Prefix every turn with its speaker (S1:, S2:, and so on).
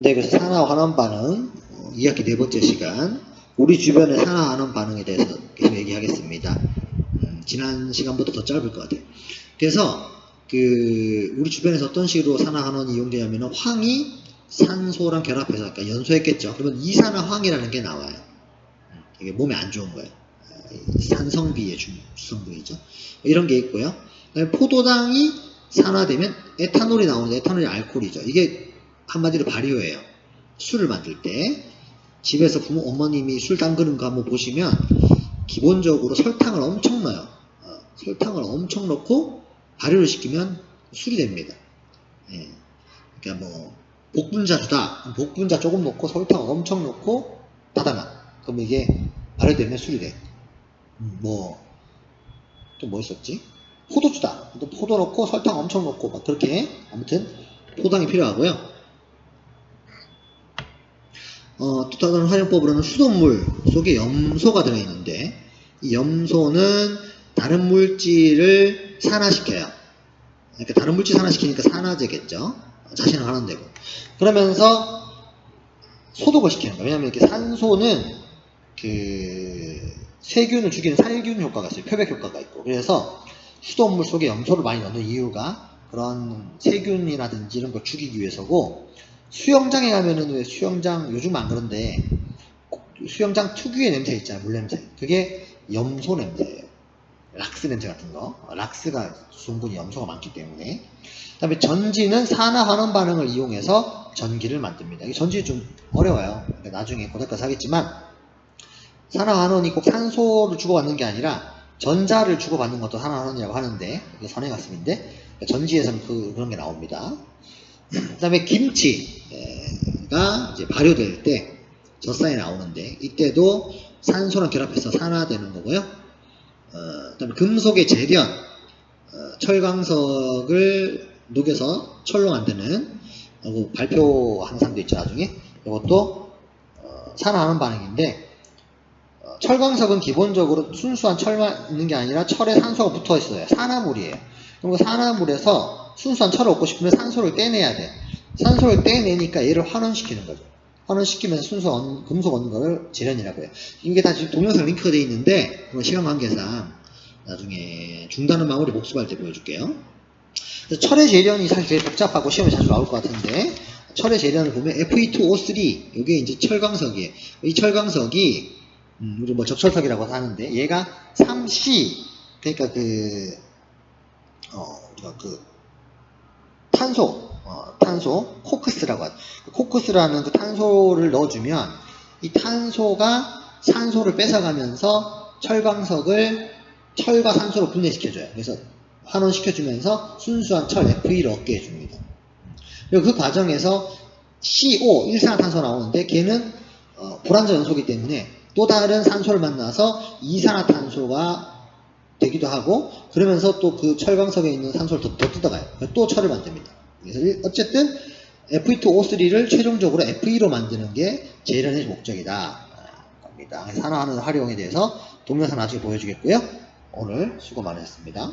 S1: 네, 그래서 산화 환원 반응 어, 2학기 네 번째 시간 우리 주변의 산화 환원 반응에 대해서 계속 얘기하겠습니다. 음, 지난 시간보다 더 짧을 것 같아요. 그래서 그 우리 주변에서 어떤 식으로 산화 환원이 이용되냐면은 황이 산소랑 결합해서 그러니까 연소했겠죠. 그러면 이산화 황이라는 게 나와요. 음, 이게 몸에 안 좋은 거예요. 산성비의 주, 주성분이죠. 이런 게 있고요. 포도당이 산화되면 에탄올이 나오는데 에탄올이 알코올이죠. 이게 한마디로 발효예요. 술을 만들 때 집에서 부모 어머님이 술 담그는 거 한번 보시면 기본적으로 설탕을 엄청 넣어요. 어, 설탕을 엄청 넣고 발효를 시키면 술이 됩니다. 예. 그러니까 뭐 복분자 주다. 복분자 조금 넣고 설탕 엄청 넣고 닫아놔. 그럼 이게 발효되면 술이 돼. 음, 뭐, 또 뭐 있었지? 포도주다. 또 포도 넣고 설탕 엄청 넣고 막 그렇게 아무튼 포당이 필요하고요. 어, 또 다른 활용법으로는 수돗물 속에 염소가 들어있는데 이 염소는 다른 물질을 산화시켜요. 그러니까 다른 물질 산화시키니까 산화제겠죠. 자신을 환원되고 그러면서 소독을 시키는 거예요. 왜냐하면 이렇게 산소는 그 세균을 죽이는 살균 효과가 있어요. 표백 효과가 있고 그래서 수돗물 속에 염소를 많이 넣는 이유가 그런 세균이라든지 이런 걸 죽이기 위해서고 수영장에 가면은 왜 수영장 요즘 안 그런데 수영장 특유의 냄새 있잖아요 물 냄새. 그게 염소 냄새예요 락스 냄새 같은 거. 락스가 성분이 염소가 많기 때문에. 그 다음에 전지는 산화 환원 반응을 이용해서 전기를 만듭니다. 이 전지 좀 어려워요. 나중에 고등학교에서 하겠지만 산화 환원이 꼭 산소를 주고받는 게 아니라 전자를 주고받는 것도 산화 환원이라고 하는데 이게 선행학습인데 전지에서는 그, 그런 게 나옵니다 그 다음에 김치가 이제 발효될 때 젖산이 나오는데 이때도 산소랑 결합해서 산화되는 거고요. 어, 그다음에 금속의 재련, 어, 철광석을 녹여서 철로 만드는 어, 발표 항상도 있죠 나중에 이것도 어, 산화하는 반응인데 어, 철광석은 기본적으로 순수한 철만 있는 게 아니라 철에 산소가 붙어 있어요. 산화물이에요. 그럼 그 산화물에서 순수한 철을 얻고 싶으면 산소를 떼내야 돼. 산소를 떼내니까 얘를 환원시키는 거죠. 환원시키면서 순수 금속 얻는 거를 재련이라고 해요. 이게 다 지금 동영상 링크가 되어 있는데 시간 관계상 나중에 중단은 마무리 복습할 때 보여줄게요. 철의 재련이 사실 제일 복잡하고 시험에 자주 나올 것 같은데 철의 재련을 보면 Fe2O3 이게 이제 철광석이에요. 이 철광석이 음, 우리 뭐 적철석이라고 하는데 얘가 3C 그러니까 그 어, 그 탄소, 어, 탄소, 코크스라고 하죠. 그 코크스라는 그 탄소를 넣어주면 이 탄소가 산소를 뺏어가면서 철광석을 철과 산소로 분해시켜줘요. 그래서 환원시켜주면서 순수한 철 FE를 얻게 해줍니다. 그리고 그 과정에서 CO, 일산화탄소 나오는데 걔는 어, 불완전 연소이기 때문에 또 다른 산소를 만나서 이산화탄소가 되기도 하고 그러면서 또 그 철광석에 있는 산소를 더, 더 뜯어가요. 또 철을 만듭니다. 그래서 일- 어쨌든 Fe2O3를 최종적으로 FE로 만드는 게 재련의 목적이다. 겁니다. 산화하는 활용에 대해서 동영상 나중에 보여주겠고요. 오늘 수고 많으셨습니다.